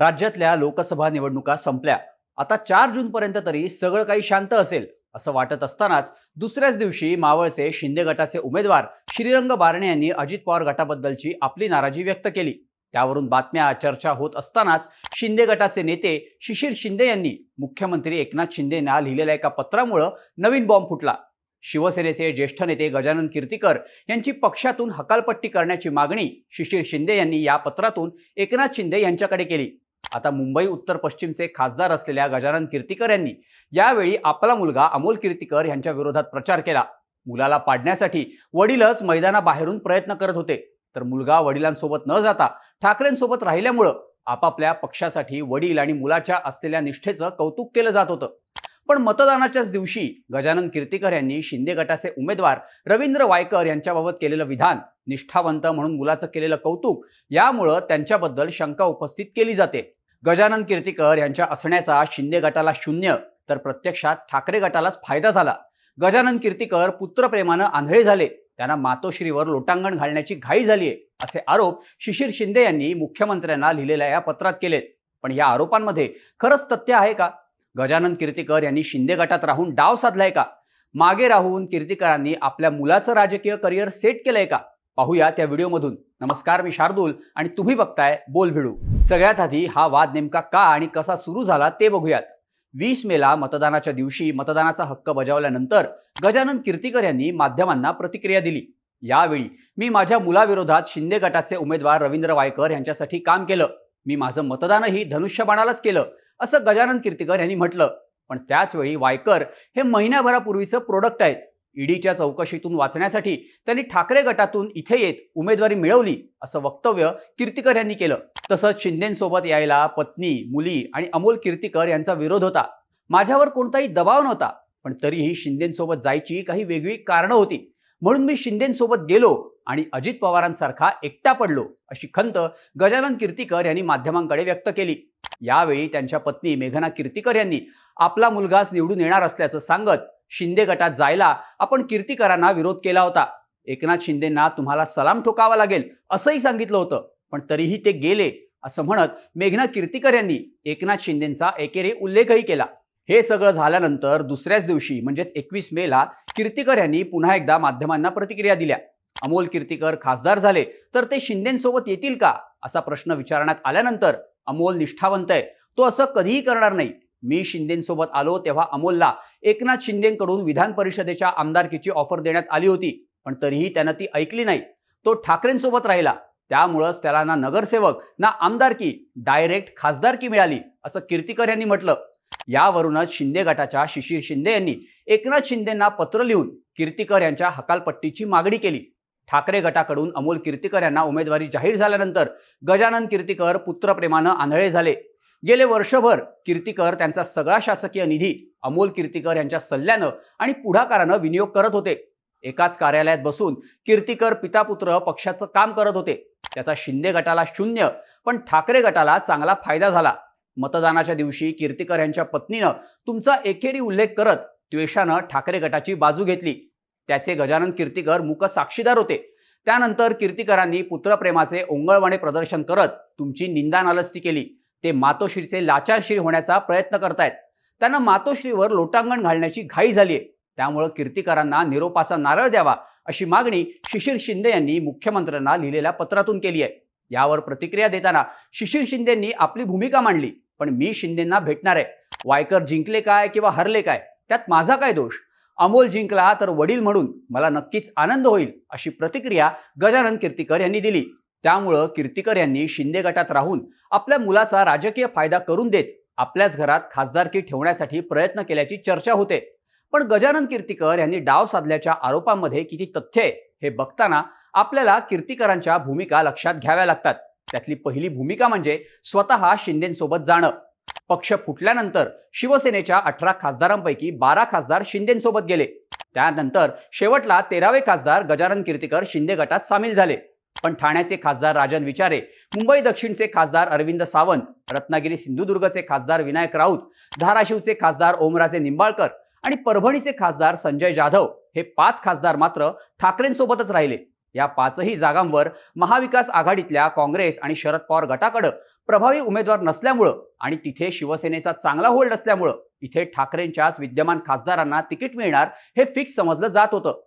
राज्यातल्या लोकसभा निवडणुका संपल्या. आता चार जूनपर्यंत तरी सगळं काही शांत असेल असं वाटत असतानाच दुसऱ्याच दिवशी मावळचे शिंदे गटाचे उमेदवार श्रीरंग बारणे यांनी अजित पवार गटाबद्दलची आपली नाराजी व्यक्त केली. त्यावरून बातम्या चर्चा होत असतानाच शिंदे गटाचे नेते शिशिर शिंदे यांनी मुख्यमंत्री एकनाथ शिंदेना लिहिलेल्या एका पत्रामुळं नवीन बॉम्ब फुटला. शिवसेनेचे ज्येष्ठ नेते गजानन कीर्तीकर यांची पक्षातून हकालपट्टी करण्याची मागणी शिशिर शिंदे यांनी या पत्रातून एकनाथ शिंदे यांच्याकडे केली. आता मुंबई उत्तर पश्चिमचे खासदार असलेल्या गजानन कीर्तीकर यांनी यावेळी आपला मुलगा अमोल कीर्तीकर यांच्या विरोधात प्रचार केला. मुलाला पाडण्यासाठी वडीलच मैदानाबाहेरून प्रयत्न करत होते. तर मुलगा वडिलांसोबत न जाता ठाकरेंसोबत राहिल्यामुळं आपापल्या पक्षासाठी वडील आणि मुलाच्या असलेल्या निष्ठेचं कौतुक केलं जात होतं. पण मतदानाच्याच दिवशी गजानन कीर्तीकर यांनी शिंदे गटाचे उमेदवार रवींद्र वायकर यांच्याबाबत केलेलं विधान निष्ठावंत म्हणून मुलाचं केलेलं कौतुक यामुळं त्यांच्याबद्दल शंका उपस्थित केली जाते. गजानन कीर्तीकर यांच्या असण्याचा शिंदे गटाला शून्य तर प्रत्यक्षात ठाकरे गटालाच फायदा झाला. गजानन कीर्तीकर पुत्रप्रेमानं आंधळे झाले. त्यांना मातोश्रीवर लोटांगण घालण्याची घाई झालीये असे आरोप शिशिर शिंदे यांनी मुख्यमंत्र्यांना लिहिलेल्या या पत्रात केलेत. पण या आरोपांमध्ये खरंच तथ्य आहे का? गजानन कीर्तीकर यांनी शिंदे गटात राहून डाव साधलाय का? मागे राहून कीर्तीकरांनी आपल्या मुलाचं राजकीय करिअर सेट केलंय का? पाहूया त्या व्हिडिओमधून. नमस्कार मी शार्दूल आणि तुम्ही बघताय बोल भिडू. सगळ्यात आधी हा वाद नेमका का आणि कसा सुरू झाला ते बघूयात. वीस मेला मतदानाच्या दिवशी मतदानाचा हक्क बजावल्यानंतर गजानन कीर्तीकर यांनी माध्यमांना प्रतिक्रिया दिली. यावेळी मी माझ्या मुलाविरोधात शिंदे गटाचे उमेदवार रवींद्र वायकर यांच्यासाठी काम केलं. मी माझं मतदानही धनुष्यबाणालाच केलं असं गजानन कीर्तीकर यांनी म्हटलं. पण त्याचवेळी वायकर हे महिन्याभरापूर्वीचं प्रोडक्ट आहेत. ईडीच्या चौकशीतून वाचण्यासाठी त्यांनी ठाकरे गटातून इथे येत उमेदवारी मिळवली असं वक्तव्य कीर्तिकर यांनी केलं. तसंच शिंदेसोबत यायला पत्नी मुली आणि अमोल कीर्तीकर यांचा विरोध होता. माझ्यावर कोणताही दबाव नव्हता पण तरीही शिंदेसोबत जायची काही वेगळी कारणं होती. म्हणून मी शिंदेसोबत गेलो आणि अजित पवारांसारखा एकटा पडलो अशी खंत गजानन कीर्तीकर यांनी माध्यमांकडे व्यक्त केली. यावेळी त्यांच्या पत्नी मेघना कीर्तिकर यांनी आपला मुलगाच निवडून येणार असल्याचं सांगत शिंदे गटात जायला आपण कीर्तिकरांना विरोध केला होता. एकनाथ शिंदेंना तुम्हाला सलाम ठोकावा लागेल असंही सांगितलं होतं. पण तरीही ते गेले असं म्हणत मेघना कीर्तिकर यांनी एकनाथ शिंदेंचा एकेरी उल्लेखही केला. हे सगळं झाल्यानंतर दुसऱ्याच दिवशी म्हणजेच एकवीस मेला कीर्तिकर यांनी पुन्हा एकदा माध्यमांना प्रतिक्रिया दिल्या. अमोल कीर्तीकर खासदार झाले तर ते शिंदेंसोबत येतील का? असा प्रश्न विचारण्यात आल्यानंतर अमोल निष्ठावंत आहे. तो असं कधीही करणार नाही. मी शिंदेसोबत आलो तेव्हा अमोलला एकनाथ शिंदेकडून विधान परिषदेच्या आमदारकीची ऑफर देण्यात आली होती पण तरीही त्यानं ती ऐकली नाही. तो ठाकरेंसोबत राहिला. त्यामुळंच त्याला ना नगरसेवक ना आमदारकी डायरेक्ट खासदारकी मिळाली असं कीर्तिकर यांनी म्हटलं. यावरूनच शिंदे गटाच्या शिशिर शिंदे यांनी एकनाथ शिंदेंना पत्र लिहून कीर्तिकर यांच्या हकालपट्टीची मागणी केली. ठाकरे गटाकडून अमोल कीर्तिकर यांना उमेदवारी जाहीर झाल्यानंतर गजानन कीर्तिकर पुत्रप्रेमानं आंधळे झाले. गेले वर्षभर कीर्तीकर त्यांचा सगळा शासकीय निधी अमोल कीर्तीकर यांच्या सल्ल्यानं आणि पुढाकारानं विनियोग करत होते. एकाच कार्यालयात बसून कीर्तीकर पितापुत्र पक्षाचं काम करत होते. त्याचा शिंदे गटाला शून्य पण ठाकरे गटाला चांगला फायदा झाला. मतदानाच्या दिवशी कीर्तीकर यांच्या पत्नीनं तुमचा एकेरी उल्लेख करत द्वेषानं ठाकरे गटाची बाजू घेतली. त्याचे गजानन कीर्तीकर मुक साक्षीदार होते. त्यानंतर कीर्तीकरांनी पुत्रप्रेमाचे ओंगळवाणे प्रदर्शन करत तुमची निंदा नालस्ती केली. ते मातोश्रीचे लाचारशीर होण्याचा प्रयत्न करतायत. त्यांना मातोश्रीवर लोटांगण घालण्याची घाई झाली आहे त्यामुळं कीर्तिकरांना निरोपाचा नारळ द्यावा अशी मागणी शिशिर शिंदे यांनी मुख्यमंत्र्यांना लिहिलेल्या पत्रातून केली आहे यावर प्रतिक्रिया देताना शिशिर शिंदेंनी आपली भूमिका मांडली पण मी शिंदेंना भेटणार आहे. वायकर जिंकले काय किंवा हरले काय त्यात माझा काय दोष? अमोल जिंकला तर वडील म्हणून मला नक्कीच आनंद होईल अशी प्रतिक्रिया गजानन कीर्तीकर यांनी दिली. त्यामुळं कीर्तीकर यांनी शिंदे गटात राहून आपल्या मुलाचा राजकीय फायदा करून देत आपल्याच घरात खासदारकी ठेवण्यासाठी प्रयत्न केल्याची चर्चा होते. पण गजानन कीर्तीकर यांनी डाव साधल्याच्या आरोपांमध्ये किती तथ्य आहे हे बघताना आपल्याला कीर्तीकरांच्या भूमिका लक्षात घ्याव्या लागतात. त्यातली पहिली भूमिका म्हणजे स्वतः शिंदेसोबत जाणं. पक्ष फुटल्यानंतर शिवसेनेच्या अठरा खासदारांपैकी बारा खासदार शिंदेसोबत गेले. त्यानंतर शेवटला तेरावे खासदार गजानन कीर्तीकर शिंदे गटात सामील झाले. पण ठाण्याचे खासदार राजन विचारे मुंबई दक्षिणचे खासदार अरविंद सावंत रत्नागिरी सिंधुदुर्गचे खासदार विनायक राऊत धाराशिवचे खासदार ओमराजे निंबाळकर आणि परभणीचे खासदार संजय जाधव हे पाच खासदार मात्र ठाकरेंसोबतच राहिले. या पाचही जागांवर महाविकास आघाडीतल्या काँग्रेस आणि शरद पवार गटाकडं प्रभावी उमेदवार नसल्यामुळं आणि तिथे शिवसेनेचा चांगला होल्ड असल्यामुळं इथे ठाकरेंच्याच विद्यमान खासदारांना तिकीट मिळणार हे फिक्स समजलं जात होतं.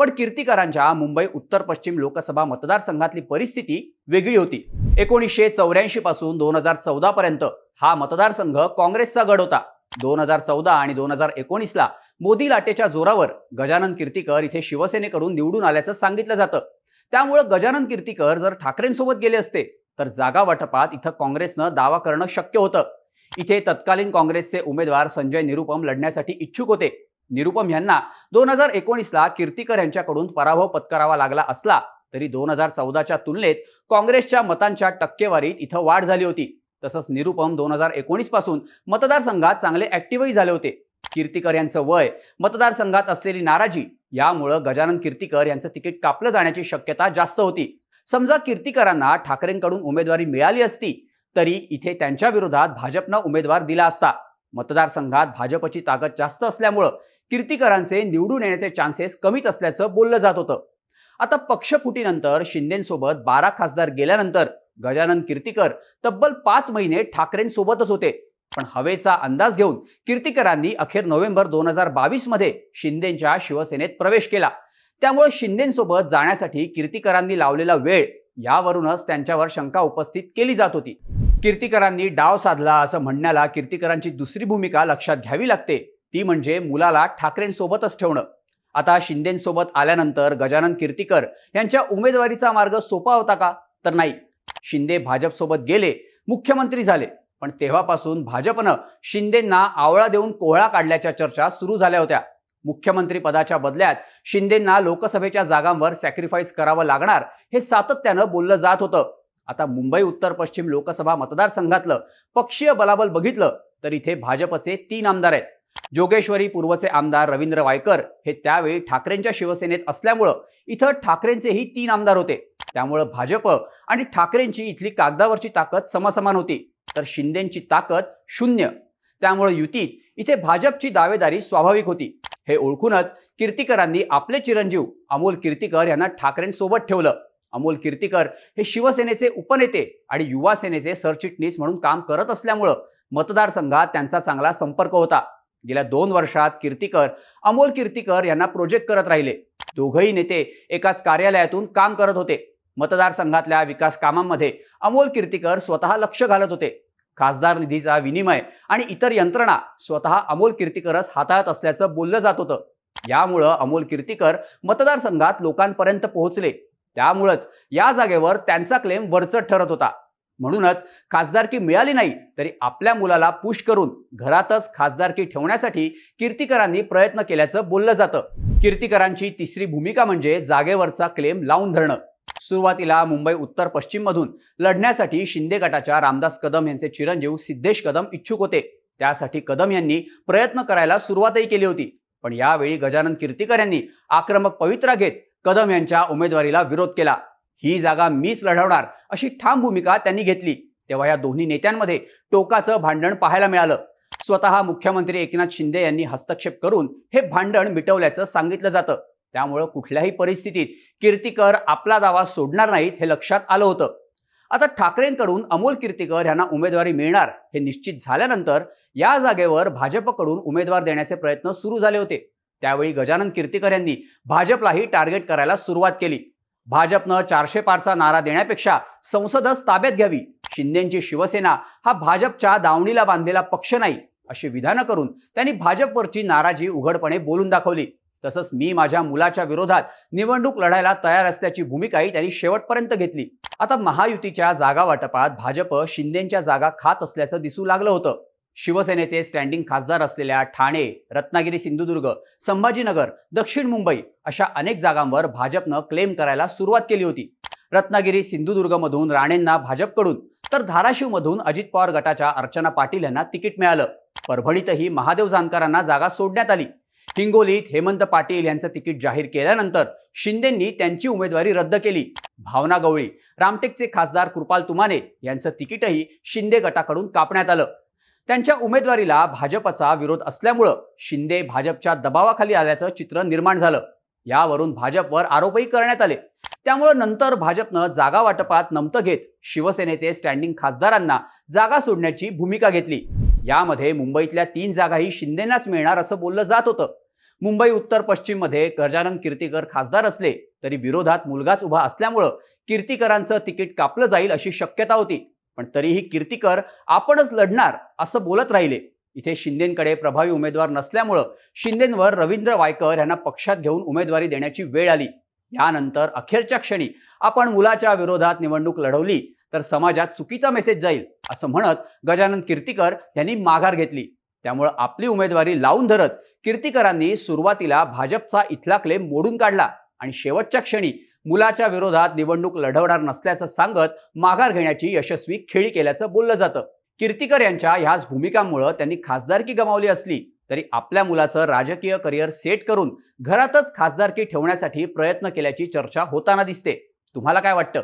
पण कीर्तीकरांच्या मुंबई उत्तर पश्चिम लोकसभा मतदारसंघातली परिस्थिती वेगळी होती. एकोणीसशे चौऱ्याऐंशी पासून दोन हजार चौदा पर्यंत हा मतदारसंघ काँग्रेसचा गड होता. दोन हजार चौदा आणि दोन हजार एकोणीसला मोदी लाटेच्या जोरावर गजानन कीर्तीकर इथे शिवसेनेकडून निवडून आल्याचं सांगितलं जातं. त्यामुळं गजानन कीर्तीकर जर ठाकरेंसोबत गेले असते तर जागा वाटपात इथं काँग्रेसनं दावा करणं शक्य होतं. इथे तत्कालीन काँग्रेसचे उमेदवार संजय निरुपम लढण्यासाठी इच्छुक होते. निरुपम यांना दोन हजार एकोणीसला कीर्तीकर यांच्याकडून पराभव पत्करावा लागला असला तरी दोन हजार चौदाच्या तुलनेत काँग्रेसच्या मतांच्या टक्केवारीत इथं वाढ झाली होती. तसंच निरुपम दोन हजार एकोणीसपासून मतदारसंघात चांगले ऍक्टिव्हही झाले होते. कीर्तीकर यांचं वय मतदारसंघात असलेली नाराजी यामुळं गजानन कीर्तीकर यांचं तिकीट कापलं जाण्याची शक्यता जास्त होती. समजा कीर्तीकरांना ठाकरेंकडून उमेदवारी मिळाली असती तरी इथे त्यांच्या विरोधात भाजपनं उमेदवार दिला असता. मतदारसंघात भाजपची ताकद जास्त असल्यामुळं कीर्तीकरांचे निवडून येण्याचे चान्सेस कमीच असल्याचं बोललं जात होतं. आता पक्षफुटीनंतर शिंदेसोबत बारा खासदार गेल्यानंतर गजानन कीर्तीकर तब्बल पाच महिने ठाकरेंसोबतच होते. पण हवेचा अंदाज घेऊन कीर्तीकरांनी अखेर नोव्हेंबर दोन हजार बावीसमध्ये शिंदेच्या शिवसेनेत प्रवेश केला. त्यामुळे शिंदेसोबत जाण्यासाठी कीर्तीकरांनी लावलेला वेळ यावरूनच त्यांच्यावर शंका उपस्थित केली जात होती. कीर्तिकरांनी डाव साधला असं म्हणण्याला कीर्तिकरांची दुसरी भूमिका लक्षात घ्यावी लागते. ती म्हणजे मुलाला ठाकरेंसोबतच ठेवणं. आता शिंदेसोबत आल्यानंतर गजानन कीर्तिकर यांच्या उमेदवारीचा मार्ग सोपा होता का? तर नाही. शिंदे भाजपसोबत गेले मुख्यमंत्री झाले. पण तेव्हापासून भाजपनं शिंदेंना आवळा देऊन कोहळा काढल्याच्या चर्चा सुरू झाल्या होत्या. मुख्यमंत्री पदाच्या बदल्यात शिंदेंना लोकसभेच्या जागांवर सॅक्रिफाईस करावं लागणार हे सातत्यानं बोललं जात होतं. आता मुंबई उत्तर पश्चिम लोकसभा मतदारसंघातलं पक्षीय बलाबल बघितलं तर इथे भाजपचे तीन आमदार आहेत. जोगेश्वरी पूर्वचे आमदार रवींद्र वायकर हे त्यावेळी ठाकरेंच्या शिवसेनेत असल्यामुळं इथं ठाकरेंचेही तीन आमदार होते. त्यामुळं भाजप आणि ठाकरेंची इथली कागदावरची ताकद समसमान होती. तर शिंदेची ताकद शून्य. त्यामुळे युतीत इथे भाजपची दावेदारी स्वाभाविक होती. हे ओळखूनच कीर्तिकरांनी आपले चिरंजीव अमोल कीर्तीकर यांना ठाकरेंसोबत ठेवलं. अमोल कीर्तीकर हे शिवसेनेचे उपनेते आणि युवा सेनेचे सरचिटणीस म्हणून काम करत असल्यामुळं मतदारसंघात त्यांचा चांगला संपर्क होता. गेल्या दोन वर्षात कीर्तीकर अमोल कीर्तीकर यांना प्रोजेक्ट करत राहिले. दोघही नेते एकाच कार्यालयातून काम करत होते. मतदारसंघातल्या विकास कामांमध्ये अमोल कीर्तीकर स्वतः लक्ष घालत होते. खासदार निधीचा विनिमय आणि इतर यंत्रणा स्वतः अमोल कीर्तीकरच हाताळत असल्याचं बोललं जात होतं. यामुळं अमोल कीर्तीकर मतदारसंघात लोकांपर्यंत पोहोचले. त्यामुळंच या जागेवर त्यांचा क्लेम वरचढ ठरत होता. म्हणूनच खासदारकी मिळाली नाही तरी आपल्या मुलाला पुश करून घरातच खासदारकी ठेवण्यासाठी कीर्तीकरांनी प्रयत्न केल्याचं बोललं जातं. कीर्तीकरांची तिसरी भूमिका म्हणजे जागेवरचा क्लेम लावून धरणं. सुरुवातीला मुंबई उत्तर पश्चिममधून लढण्यासाठी शिंदे गटाच्या रामदास कदम यांचे चिरंजीव सिद्धेश कदम इच्छुक होते. त्यासाठी कदम यांनी प्रयत्न करायला सुरुवातही केली होती. पण यावेळी गजानन कीर्तीकर यांनी आक्रमक पवित्रा घेत कदम यांच्या उमेदवारीला विरोध केला. ही जागा मीच लढवणार अशी ठाम भूमिका त्यांनी घेतली. तेव्हा या दोन्ही नेत्यांमध्ये टोकाचं भांडण पाहायला मिळालं. स्वतः मुख्यमंत्री एकनाथ शिंदे यांनी हस्तक्षेप करून हे भांडण मिटवल्याचं सांगितलं जातं. त्यामुळं कुठल्याही परिस्थितीत कीर्तीकर आपला दावा सोडणार नाहीत हे लक्षात आलं होतं. आता ठाकरेंकडून अमोल कीर्तीकर यांना उमेदवारी मिळणार हे निश्चित झाल्यानंतर या जागेवर भाजपकडून उमेदवार देण्याचे प्रयत्न सुरू झाले होते. त्यावेळी गजानन कीर्तिकर यांनी भाजपलाही टार्गेट करायला सुरुवात केली. भाजपनं चारशे पारचा नारा देण्यापेक्षा संसदच ताब्यात घ्यावी. शिंदेची शिवसेना हा भाजपच्या दावणीला बांधलेला पक्ष नाही अशी विधानं करून त्यांनी भाजपवरची नाराजी उघडपणे बोलून दाखवली. तसंच मी माझ्या मुलाच्या विरोधात निवडणूक लढायला तयार असल्याची भूमिकाही त्यांनी शेवटपर्यंत घेतली. आता महायुतीच्या जागा वाटपात भाजप शिंदेच्या जागा खात असल्याचं दिसू लागलं होतं. शिवसेनेचे स्टँडिंग खासदार असलेल्या ठाणे रत्नागिरी सिंधुदुर्ग संभाजीनगर दक्षिण मुंबई अशा अनेक जागांवर भाजपनं क्लेम करायला सुरुवात केली होती. रत्नागिरी सिंधुदुर्गमधून राणेंना भाजपकडून तर धाराशिवमधून अजित पवार गटाच्या अर्चना पाटील यांना तिकीट मिळालं. परभणीतही महादेव जानकरांना जागा सोडण्यात आली. हिंगोलीत हेमंत पाटील यांचं तिकीट जाहीर केल्यानंतर शिंदेंनी त्यांची उमेदवारी रद्द केली. भावना गवळी रामटेकचे खासदार कृपाल तुमाने यांचं तिकीटही शिंदे गटाकडून कापण्यात आलं. त्यांच्या उमेदवारीला भाजपचा विरोध असल्यामुळं शिंदे भाजपच्या दबावाखाली आल्याचं चित्र निर्माण झालं. यावरून भाजपवर आरोपही करण्यात आले. त्यामुळे नंतर भाजपनं जागा वाटपात नमतं घेत शिवसेनेचे स्टँडिंग खासदारांना जागा सोडण्याची भूमिका घेतली. यामध्ये मुंबईतल्या तीन जागाही शिंदेनाच मिळणार असं बोललं जात होतं. मुंबई उत्तर पश्चिममध्ये गजानन कीर्तीकर खासदार असले तरी विरोधात मुलगाच उभा असल्यामुळं कीर्तीकरांचं तिकीट कापलं जाईल अशी शक्यता होती. पण तरीही कीर्तीकर आपणच लढणार असं बोलत राहिले. इथे शिंदेकडे प्रभावी उमेदवार नसल्यामुळं शिंदेंवर रवींद्र वायकर यांना पक्षात घेऊन उमेदवारी देण्याची वेळ आली. यानंतर अखेरच्या क्षणी आपण मुलाच्या विरोधात निवडणूक लढवली तर समाजात चुकीचा मेसेज जाईल असं म्हणत गजानन कीर्तीकर यांनी माघार घेतली. त्यामुळं आपली उमेदवारी लावून धरत कीर्तीकरांनी सुरुवातीला भाजपचा इथला क्लेम मोडून काढला आणि शेवटच्या क्षणी मुलाच्या विरोधात निवडणूक लढवणार नसल्याचं सांगत माघार घेण्याची यशस्वी खेळी केल्याचं बोललं जातं. कीर्तीकर यांच्या ह्याच भूमिकांमुळं त्यांनी खासदारकी गमावली असली. तरी आपल्या मुलाचं राजकीय करिअर सेट करून घरातच खासदारकी ठेवण्यासाठी प्रयत्न केल्याची चर्चा होताना दिसते. तुम्हाला काय वाटतं?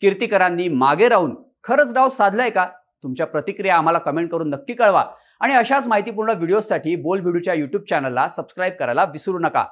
कीर्तिकरांनी मागे राहून खरंच डाव साधलाय का? तुमच्या प्रतिक्रिया आम्हाला कमेंट करून नक्की कळवा. आणि अशाच माहितीपूर्ण व्हिडिओसाठी बोल व्हिडिओच्या यूट्यूब चॅनलला सबस्क्राईब करायला विसरू नका.